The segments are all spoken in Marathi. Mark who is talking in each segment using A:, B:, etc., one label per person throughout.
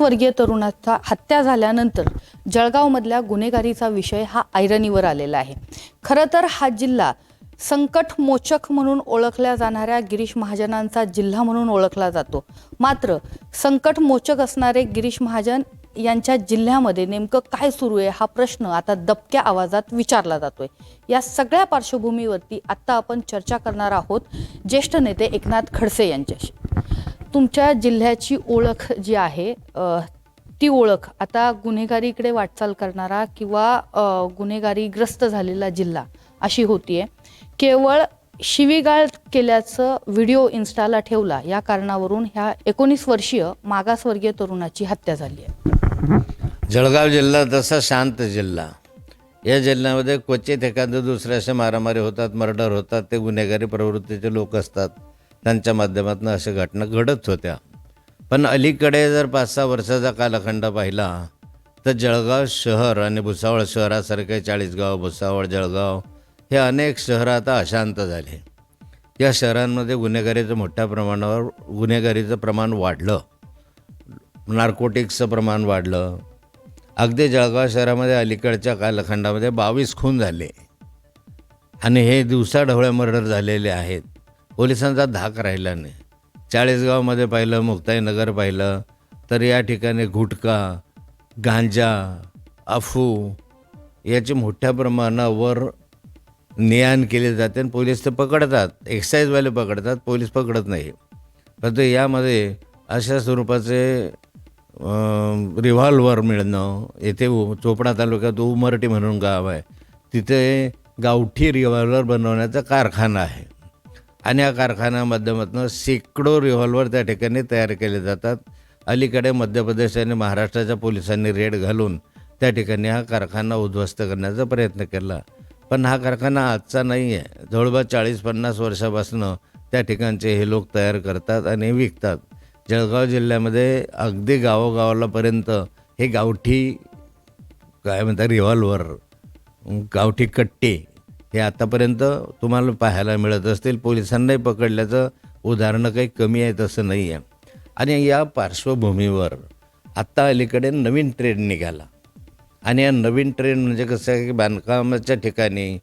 A: वर्गीय तरुणाचा हत्या झाल्यानंतर जळगावमधल्या गुन्हेगारीचा विषय हा ऐरणीवर आलेला आहे. खरं तर हा जिल्हा संकटमोचक म्हणून ओळखल्या जाणाऱ्या गिरीश महाजनांचा जिल्हा म्हणून ओळखला जातो. मात्र संकटमोचक असणारे गिरीश महाजन यांच्या जिल्ह्यामध्ये नेमकं काय सुरू आहे हा प्रश्न आता दबक्या आवाजात विचारला जातोय. या सगळ्या पार्श्वभूमीवरती आत्ता आपण चर्चा करणार आहोत ज्येष्ठ नेते एकनाथ खडसे यांच्याशी. तुमच्या जिल्ह्याची ओळख जी आहे ती ओळख आता गुन्हेगारीकडे वाटचाल करणारा किंवा गुन्हेगारी गुन्हेगारीग्रस्त झालेला जिल्हा अशी होतीये. केवळ शिवीगाळ केल्याचं व्हिडिओ इन्स्टाला ठेवला या कारणावरून ह्या एकोणीस वर्षीय मागासवर्गीय तरुणाची हत्या झाली आहे.
B: जळगाव जिल्हा तसा शांत जिल्हा. या जिल्ह्यामध्ये क्वचित एखादं दुसऱ्याशी मारामारी होतात मर्डर होतात ते गुन्हेगारी प्रवृत्तीचे लोक असतात. त्यांच्या माध्यमातून अशा घटना घडत होत्या. पण अलीकडे जर पाच सहा वर्षाचा कालखंड पाहिला तर जळगाव शहर आणि भुसावळ शहरासारखे चाळीसगाव भुसावळ जळगाव हे अनेक शहरं आता अशांत झाले. या शहरांमध्ये गुन्हेगारीचं मोठ्या प्रमाणावर गुन्हेगारीचं प्रमाण वाढलं. नार्कोटिक्सचं प्रमाण वाढलं. अगदी जळगाव शहरामध्ये अलीकडच्या कालखंडामध्ये बावीस खून झाले. आणि हे दिवसाढवळे मर्डर झालेले आहेत. पोलिसांचा धाक राहिला नाही चाळीसगावमध्ये पाहिलं मुक्ताईनगर पाहिलं तर या ठिकाणी गुटखा गांजा अफू याची मोठ्या प्रमाणावर नियान केले जाते आणि पोलीस ते पकडतात. एक्साईजवाले पकडतात पोलीस पकडत नाही. परंतु यामध्ये अशा स्वरूपाचे रिव्हॉल्वर मिळणं येथे उ- चोपडा तालुक्यात उमरटी म्हणून गाव आहे. तिथे गावठी रिव्हॉल्वर बनवण्याचा कारखाना आहे. आणि या कारखान्या माध्यमातून शेकडो रिव्हॉल्वर त्या ठिकाणी तयार केले जातात. अलीकडे मध्य प्रदेश आणि महाराष्ट्राच्या पोलिसांनी रेड घालून त्या ठिकाणी हा कारखाना उद्ध्वस्त करण्याचा प्रयत्न केला. पण हा कारखाना आजचा नाही आहे जवळपास चाळीस पन्नास वर्षापासून त्या ठिकाणचे हे लोक तयार करतात आणि विकतात. जळगाव जिल्ह्यामध्ये अगदी गावोगावालापर्यंत हे गावठी काय म्हणतात रिव्हॉल्वर गावठी कट्टे हे आतापर्यंत तुम्हाला पाहायला मिळत असतील. पोलिसांनाही पकडल्याचं उदाहरणं काही कमी आहेत असं नाही आहे आणि या पार्श्वभूमीवर आत्ता अलीकडे नवीन ट्रेंड निघाला. आणि या नवीन ट्रेंड म्हणजे कसं आहे की बांधकामाच्या ठिकाणी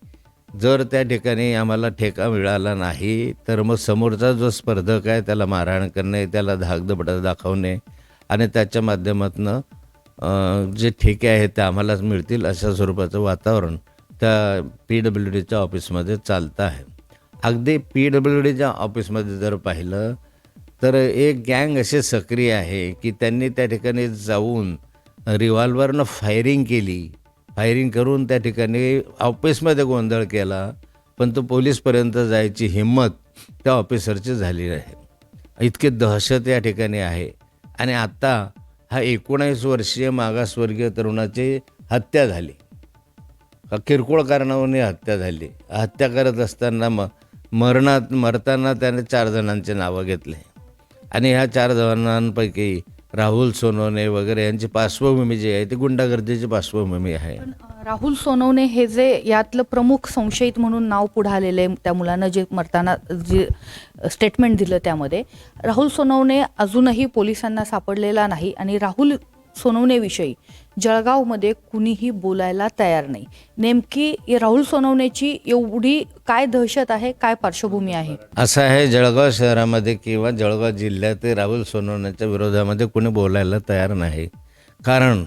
B: जर त्या ठिकाणी आम्हाला ठेका मिळाला नाही तर मग समोरचा जो स्पर्धक आहे त्याला मारहाण करणे त्याला धाकदपटा दाखवणे आणि त्याच्या माध्यमातून जे ठेके आहेत ते आम्हालाच मिळतील अशा स्वरूपाचं वातावरण त्या पी डब्ल्यू डीच्या ऑफिसमध्ये चालतं आहे. अगदी पी डब्ल्यू डीच्या ऑफिसमध्ये जर पाहिलं तर एक गँग असे सक्रिय आहे की त्यांनी त्या ठिकाणी जाऊन रिव्हॉल्वरनं फायरिंग केली. फायरिंग करून त्या ठिकाणी ऑफिसमध्ये गोंधळ केला पण तो पोलीसपर्यंत जायची हिंमत त्या ऑफिसरची झाली आहे इतकी दहशत या ठिकाणी आहे. आणि आत्ता हा एकोणावीस वर्षीय मागासवर्गीय तरुणाची हत्या झाली. का किरकोळ कारणावरून हत्या झाली. हत्या करत असताना म मरणात मरताना त्याने चार जणांचे नावं घेतले. आणि ह्या चार जणांपैकी राहुल सोनवणे वगैरे यांची पार्श्वभूमी जी आहे ती गुंडागर्दीची पार्श्वभूमी आहे.
A: राहुल सोनवणे हे जे यातलं प्रमुख संशयित म्हणून नाव पुढे आलेलं आहे त्या मुलानं जे मरताना जे स्टेटमेंट दिलं त्यामध्ये राहुल सोनवणे अजूनही पोलिसांना सापडलेला नाही आणि राहुल सोनवणेविषयी जळगावमध्ये कुणीही बोलायला तयार नाही. नेमकी राहुल सोनवणेची एवढी काय दहशत आहे काय पार्श्वभूमी आहे?
B: असं आहे जळगाव शहरामध्ये किंवा जळगाव जिल्ह्यात राहुल सोनवण्याच्या विरोधामध्ये कुणी बोलायला तयार नाही. कारण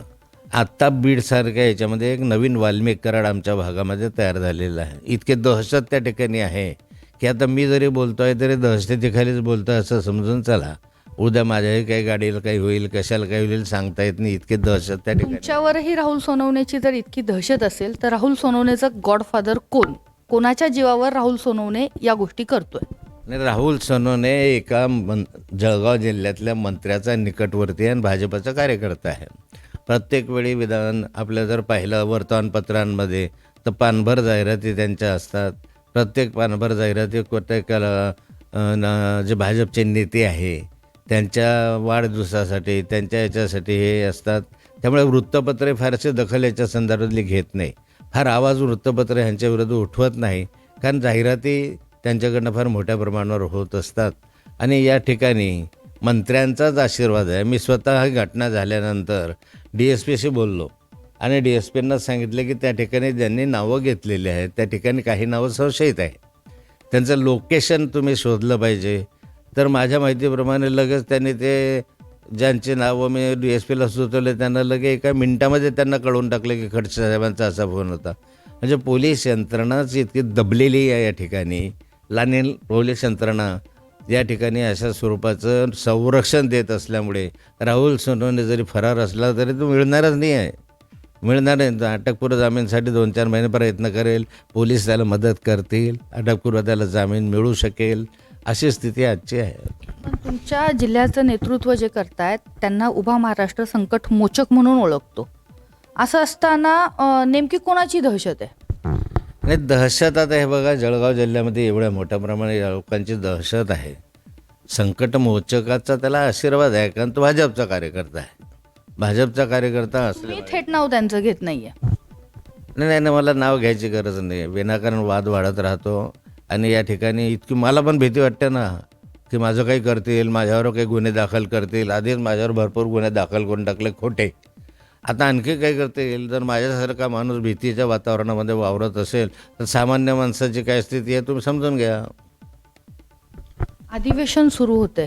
B: आत्ता बीडसारख्या याच्यामध्ये एक नवीन वाल्मिक कराड आमच्या भागामध्ये तयार झालेलं आहे. इतके दहशत त्या ठिकाणी आहे की आता मी जरी बोलतो आहे तरी दहशतीखालीच आहे असं समजून चला. उद्या माझ्याही काही गाडीला काही होईल कशाला काही होईल सांगता येत नाही. इतके दहशत त्या ठिकाणी.
A: तुमच्यावरही राहुल सोनवणेची जर इतकी दहशत असेल तर राहुल सोनवणेचं गॉडफादर कोण? कोणाच्या जीवावर राहुल सोनवणे या गोष्टी करतोय?
B: आणि राहुल सोनवणे एका मन जळगाव जिल्ह्यातल्या मंत्र्याचा निकटवर्ती आणि भाजपचा कार्यकर्ता आहे. प्रत्येक वेळी विधान आपलं जर पाहिलं वर्तमानपत्रांमध्ये तर पानभर जाहिराती त्यांच्या असतात. प्रत्येक पानभर जाहिराती न- जे भाजपचे नेते आहे त्यांच्या वाढदिवसासाठी त्यांच्या याच्यासाठी हे असतात. त्यामुळे वृत्तपत्रे फारसे दखल याच्या संदर्भातली घेत नाही. फार आवाज वृत्तपत्र ह्यांच्या विरुद्ध उठवत नाही. कारण जाहिराती त्यांच्याकडनं फार मोठ्या प्रमाणावर होत असतात. आणि या ठिकाणी मंत्र्यांचाच आशीर्वाद आहे. मी स्वतः ही घटना झाल्यानंतर डी एस पीशी बोललो. आणि डी एस पींना सांगितलं की त्या ठिकाणी ज्यांनी नावं घेतलेली आहेत त्या ठिकाणी काही नावं संशयित आहे त्यांचं लोकेशन तुम्ही शोधलं पाहिजे. तर माझ्या माहितीप्रमाणे लगेच त्यांनी ते ज्यांचे नावं मी डी एस पीला सुचवले त्यांना लगे एका मिनिटामध्ये त्यांना कळवून टाकलं की खडसे साहेबांचा असा फोन होता. म्हणजे पोलीस यंत्रणाच इतकी दबलेली आहे या ठिकाणी. लानेल पोलीस यंत्रणा या ठिकाणी अशा स्वरूपाचं संरक्षण देत असल्यामुळे राहुल सोनवणे जरी फरार असला तरी तो मिळणारच नाही आहे. मिळणार नाही. अटकपूर्व जामीनसाठी दोन चार महिने प्रयत्न करेल. पोलीस त्याला मदत करतील. अटकपूर्व त्याला जामीन मिळू शकेल. अशी स्थिती आजची आहे.
A: पण तुमच्या जिल्ह्याचं नेतृत्व जे करतायत त्यांना उभा महाराष्ट्र संकट मोचक म्हणून ओळखतो. असं असताना अं, नेमकी कोणाची दहशत आहे?
B: आणि दहशत आता हे बघा जळगाव जिल्ह्यामध्ये एवढ्या मोठ्या प्रमाणात या लोकांची दहशत आहे. संकट मोचकाचा त्याला आशीर्वाद आहे कारण तो भाजपचा कार्यकर्ता आहे. भाजपचा कार्यकर्ता असले
A: मी थेट नाव त्यांचं घेत नाहीये.
B: नाही नाही नाही, मला नाव घ्यायची गरज नाही विनाकारण वाद वाढत राहतो. आणि या ठिकाणी इतकी मला पण भीती वाटते ना की माझं काही करतील माझ्यावर काही गुन्हे दाखल करतील आधीच माझ्यावर भरपूर गुन्हे दाखल करून टाकले खोटे. आता आणखी काय करतील? जर माझ्यासारखा माणूस भीतीच्या वातावरणामध्ये वावरत असेल तर सामान्य माणसाची काय स्थिती आहे तुम्ही समजून घ्या.
A: अधिवेशन सुरू होते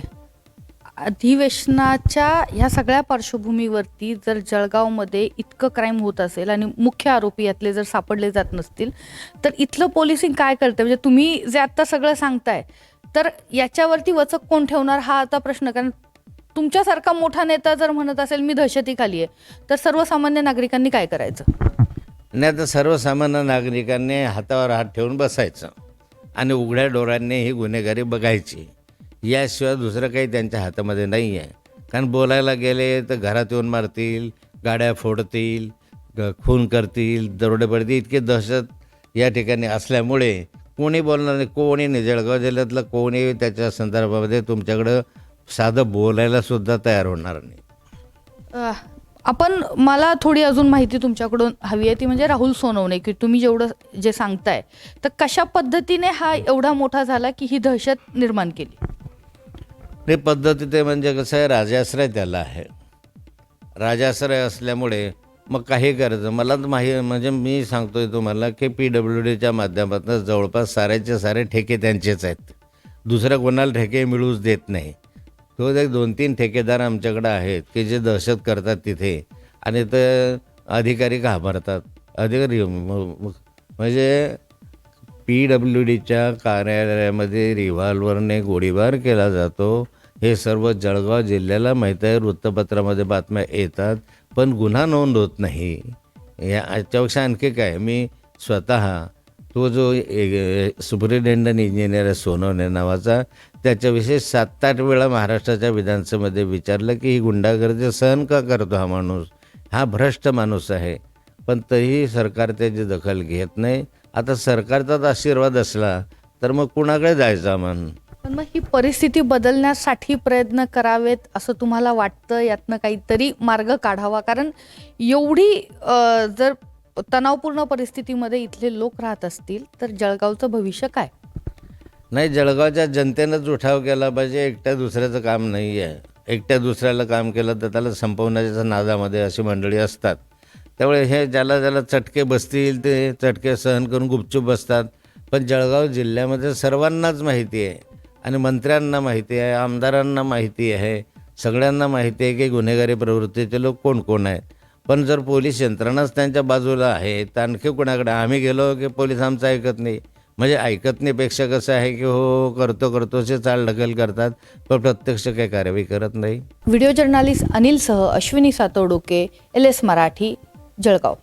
A: अधिवेशनाच्या ह्या सगळ्या पार्श्वभूमीवरती जर जळगावमध्ये इतकं क्राईम होत असेल आणि मुख्य आरोपी यातले जर सापडले जात नसतील तर इथलं पोलिसिंग काय करतं म्हणजे तुम्ही जे आत्ता सगळं सांगताय तर याच्यावरती वचक कोण ठेवणार? हा आता प्रश्न. कारण तुमच्यासारखा मोठा नेता जर म्हणत असेल मी दहशतीखाली आहे तर सर्वसामान्य नागरिकांनी काय करायचं?
B: नाही तर सर्वसामान्य नागरिकांनी हातावर हात ठेवून बसायचं आणि उघड्या डोळ्यांनी ही गुन्हेगारी बघायची. याशिवाय दुसरं काही त्यांच्या हातामध्ये नाही आहे कारण बोलायला गेले तर घरात येऊन मारतील गाड्या फोडतील खून करतील दरोडे पडतील. इतकी दहशत या ठिकाणी असल्यामुळे कोणी बोलणार नाही. कोणी नाही जळगाव जिल्ह्यातलं कोणी त्याच्या संदर्भामध्ये तुमच्याकडं साधं बोलायला सुद्धा तयार होणार नाही.
A: आपण मला थोडी अजून माहिती तुमच्याकडून हवी आहे. ती म्हणजे राहुल सोनवणे की तुम्ही जेवढं जे सांगताय तर कशा पद्धतीने हा एवढा मोठा झाला की ही दहशत निर्माण केली?
B: ते पद्धती ते म्हणजे कसं आहे राजाश्रय त्याला आहे. राजाश्रय असल्यामुळे मग काही करायचं मला तर माही म्हणजे मी सांगतोय तुम्हाला की पी डब्ल्यू डीच्या माध्यमातून जवळपास साऱ्याचे सारे ठेके त्यांचेच आहेत. दुसऱ्या कोणाला ठेके मिळूच देत नाही. तो एक दोन तीन ठेकेदार आमच्याकडे आहेत की जे दहशत करतात तिथे आणि ते अधिकारी घाबरतात. अधिकारी म्हणजे पी डब्ल्यू डीच्या कार्यालयामध्ये रिव्हॉल्वरने गोळीबार केला जातो. हे सर्व जळगाव जिल्ह्याला माहीत आहे. वृत्तपत्रामध्ये बातम्या येतात पण गुन्हा नोंद होत नाही. या याच्यापेक्षा आणखी काय? मी स्वतः तो जो सुपरिटेंडंट इंजिनियर आहे सोनवणे नावाचा त्याच्याविषयी सात आठ वेळा महाराष्ट्राच्या विधानसभेमध्ये विचारलं की ही गुंडागर्दी सहन का करतो हा माणूस? हा भ्रष्ट माणूस आहे. पण तरीही सरकार त्याची दखल घेत नाही. आता सरकारचाच आशीर्वाद असला तर मग कुणाकडे जायचा म्हणून
A: पण मग ही परिस्थिती बदलण्यासाठी प्रयत्न करावेत असं तुम्हाला वाटतं? यातनं काहीतरी मार्ग काढावा? कारण एवढी जर तणावपूर्ण परिस्थितीमध्ये इथले लोक राहत असतील तर जळगावचं भविष्य काय?
B: नाही जळगावच्या जनतेनंच उठाव केला पाहिजे. एकट्या दुसऱ्याचं काम नाही आहे एकट्या दुसऱ्याला काम केलं तर त्याला संपवण्याच्या नादामध्ये अशी मंडळी असतात. त्यामुळे हे ज्याला ज्याला चटके बसतील ते चटके सहन करून गुपचूप बसतात. पण जळगाव जिल्ह्यामध्ये सर्वांनाच माहिती आहे. आणि मंत्र्यांना माहिती आहे आमदारांना माहिती आहे सगळ्यांना माहिती आहे की गुन्हेगारी प्रवृत्तीचे लोक कोण कोण आहेत. पण जर पोलीस यंत्रणाच त्यांच्या बाजूला आहे तर आणखी कोणाकडे? आम्ही गेलो की पोलीस आमचं ऐकत नाही. म्हणजे ऐकत नाहीपेक्षा कसं आहे की हो, हो करतो करतो असे चाल ढकल करतात पण प्रत्यक्ष काही कारवाई करत नाही.
A: व्हिडिओ जर्नालिस्ट अनिलसह अश्विनी सातोडुके एल एस मराठी जळगाव.